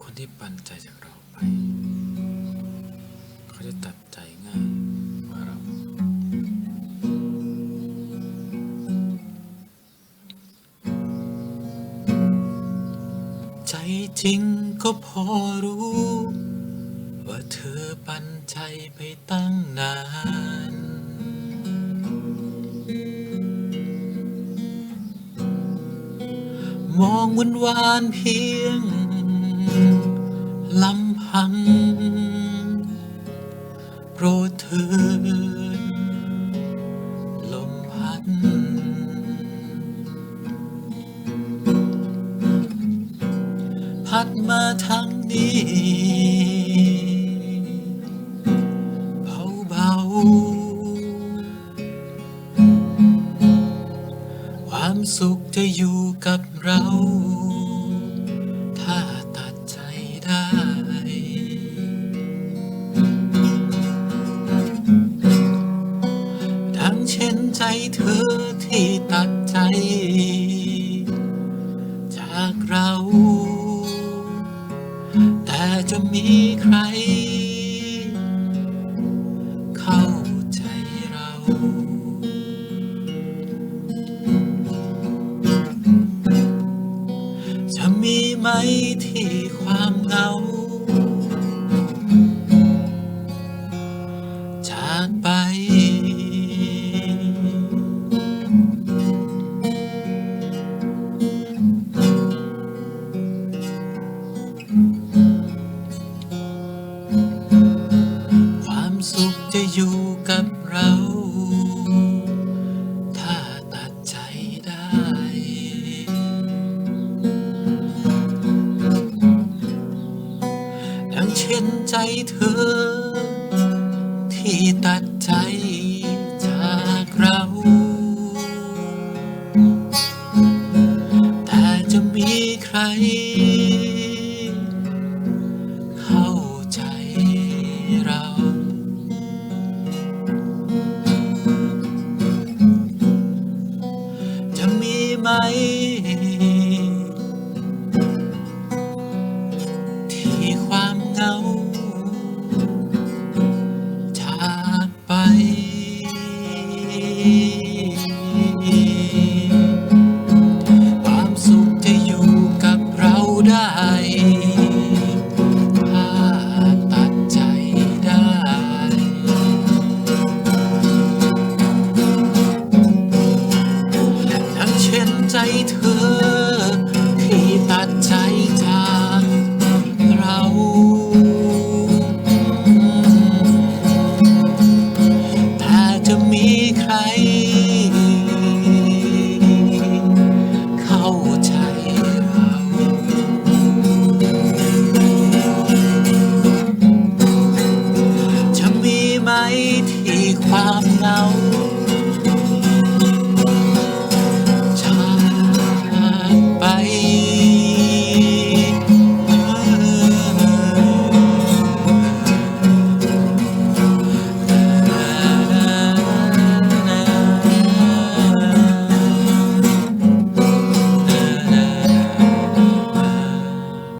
คนที่ปันใจจากเราไป เขาจะตัดใจง่ายกว่าเรา ใจจริงก็พอรู้ ว่าเธอปันใจไปตั้งนาน มองวันวานเพียงลำพัง โปรดเถิดลมพัด พัดมาทางนี้ สุขจะอยู่กับเรา ถ้าตัดใจได้ ดังเช่นใจเธอที่ตัดใจ จากเรา แต่จะมีใคร มีไหมที่ความเหงา จากไป ความสุขจะอยู่กับเรา เช่นใจเธอ ที่ตัดใจจากเรา แต่จะมีใคร เข้าใจเรา จะมีไหม เช่น